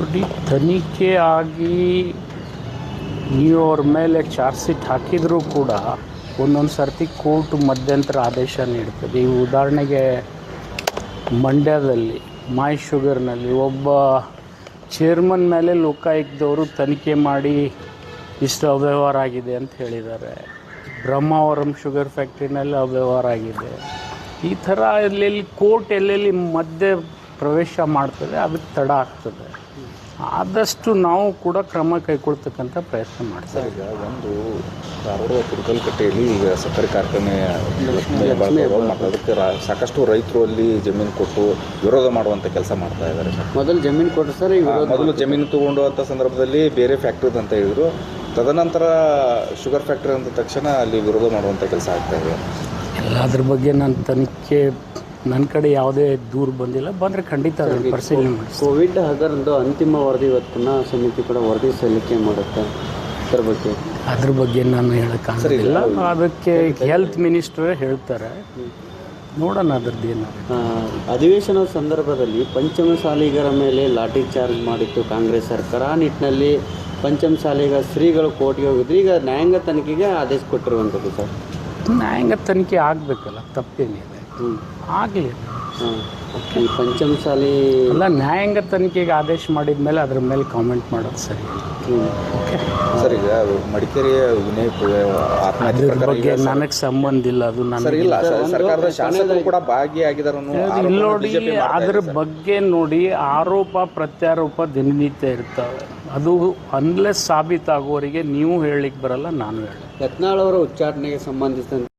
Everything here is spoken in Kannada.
ನೋಡಿ ತನಿಖೆ ಆಗಿ ನೀವು ಅವ್ರ ಮೇಲೆ ಚಾರ್ಜ್ ಶೀಟ್ ಹಾಕಿದರೂ ಕೂಡ ಒಂದೊಂದು ಸರ್ತಿ ಕೋರ್ಟ್ ಮಧ್ಯಂತರ ಆದೇಶ ನೀಡ್ತದೆ. ಈ ಉದಾಹರಣೆಗೆ ಮಂಡ್ಯದಲ್ಲಿ ಮೈ ಶುಗರ್ನಲ್ಲಿ ಒಬ್ಬ ಚೇರ್ಮನ್ ಮೇಲೆ ಲೋಕಾಯುಕ್ತವರು ತನಿಖೆ ಮಾಡಿ ಇಷ್ಟು ಅವ್ಯವಹಾರ ಆಗಿದೆ ಅಂತ ಹೇಳಿದ್ದಾರೆ. ಬ್ರಹ್ಮಾವರಂ ಶುಗರ್ ಫ್ಯಾಕ್ಟ್ರಿನಲ್ಲಿ ಅವ್ಯವಹಾರ ಆಗಿದೆ. ಈ ಥರ ಎಲ್ಲೆಲ್ಲಿ, ಕೋರ್ಟ್ ಎಲ್ಲೆಲ್ಲಿ ಮಧ್ಯೆ ಪ್ರವೇಶ ಮಾಡ್ತದೆ ಅದಕ್ಕೆ ತಡ ಆಗ್ತದೆ. ಆದಷ್ಟು ನಾವು ಕೂಡ ಕ್ರಮ ಕೈಗೊಳ್ತಕ್ಕಂಥ ಪ್ರಯತ್ನ ಮಾಡ್ತೀವಿ. ಈಗ ಒಂದು ಧಾರವಾಡ ಕುರುಕಲ್ಕಟ್ಟೆಯಲ್ಲಿ ಈಗ ಸಕ್ಕರೆ ಕಾರ್ಖಾನೆ ಅದಕ್ಕೆ ರಾ- ಸಾಕಷ್ಟು ರೈತರು ಅಲ್ಲಿ ಜಮೀನು ಕೊಟ್ಟು ವಿರೋಧ ಮಾಡುವಂಥ ಕೆಲಸ ಮಾಡ್ತಾ ಇದ್ದಾರೆ ಮೊದಲು ಜಮೀನು ಕೊಟ್ಟರು ಸರ್ ಮೊದಲು ಜಮೀನು ತಗೊಂಡುವಂಥ ಸಂದರ್ಭದಲ್ಲಿ ಬೇರೆ ಫ್ಯಾಕ್ಟ್ರಿ ಅಂತ ಹೇಳಿದ್ರು. ತದನಂತರ ಶುಗರ್ ಫ್ಯಾಕ್ಟ್ರಿ ಅಂದ ತಕ್ಷಣ ಅಲ್ಲಿ ವಿರೋಧ ಮಾಡುವಂಥ ಕೆಲಸ ಆಗ್ತಾ ಇದೆ. ಎಲ್ಲದ್ರ ಬಗ್ಗೆ ನಾನು ತನಿಖೆ ನನ್ನ ಕಡೆ ಯಾವುದೇ ದೂರು ಬಂದಿಲ್ಲ ಬಂದರೆ ಖಂಡಿತ ಅದನ್ನು ಪರಿಶೀಲನೆ ಮಾಡಿ ಕೋವಿಡ್ ಅದರದ್ದು ಅಂತಿಮ ವರದಿ ಇವತ್ತು ಪುನಃ ಸಮಿತಿ ಕೂಡ ವರದಿ ಸಲ್ಲಿಕೆ ಮಾಡುತ್ತೆ. ಅದ್ರ ಬಗ್ಗೆ? ಅದ್ರ ಬಗ್ಗೆ ನಾನು ಎಲ್ಲ ಅದಕ್ಕೆ ಹೆಲ್ತ್ ಮಿನಿಸ್ಟ್ರೇ ಹೇಳ್ತಾರೆ. ನೋಡೋಣ ಅದ್ರದ್ದು ಏನು. ಅಧಿವೇಶನದ ಸಂದರ್ಭದಲ್ಲಿ ಪಂಚಮಸಾಲಿಗರ ಮೇಲೆ ಲಾಠಿ ಚಾರ್ಜ್ ಮಾಡಿತ್ತು ಕಾಂಗ್ರೆಸ್ ಸರ್ಕಾರ. ಆ ನಿಟ್ಟಿನಲ್ಲಿ ಪಂಚಮಸಾಲಿಗ ಶ್ರೀಗಳು ಕೋರ್ಟ್ಗೆ ಹೋಗಿದ್ರು. ಈಗ ನ್ಯಾಯಾಂಗ ತನಿಖೆಗೆ ಆದೇಶ ಕೊಟ್ಟಿರುವಂಥದ್ದು ಸರ್. ನ್ಯಾಯಾಂಗ ತನಿಖೆ ಆಗಬೇಕಲ್ಲ ತಪ್ಪೇನಿದೆ. ಆಗಲಿ. ಈ ಪಂಚಮಸಾಲಿ ಅಲ್ಲ ನ್ಯಾಯಾಂಗ ತನಿಖೆಗೆ ಆದೇಶ ಮಾಡಿದ ಮೇಲೆ ಅದ್ರ ಮೇಲೆ ಕಾಮೆಂಟ್ ಮಾಡೋದು ಸರಿ. ಹ್ಞೂ ಓಕೆ. ಸರ್ ಈಗ ಮಡಿಕೇರಿಯ ವಿನಯ್ ಆತ್ಮಹತ್ಯೆ ಅದ್ರ ಬಗ್ಗೆ ನನಗೆ ಸಂಬಂಧ ಇಲ್ಲ ಅದು ಸರ್ ನನಗೆ ಇಲ್ಲ ಸರ್, ಸರ್ಕಾರದ ಶಾಸಕರು ಕೂಡ ಭಾಗಿಯಾಗಿದ್ದಾರೆ ಅನ್ನೋ ಇಲ್ಲಿ ನೋಡಿ BJP ಮಾಡ್ತಾ ಇದೆ ಅದ್ರ ಬಗ್ಗೆ ನೋಡಿ ಆರೋಪ ಪ್ರತ್ಯಾರೋಪ ದಿನನಿತ್ಯ ಇರ್ತವೆ. ಅದು ಅನ್ಲೆಸ್ ಸಾಬೀತಾಗುವವರಿಗೆ ನೀವು ಹೇಳಿಕ್ ಬರಲ್ಲ ನಾನು ಹೇಳ ಯತ್ನಾಳ್ ಅವರ ಉಚ್ಚಾರಣೆಗೆ ಸಂಬಂಧಿಸಿದಂತೆ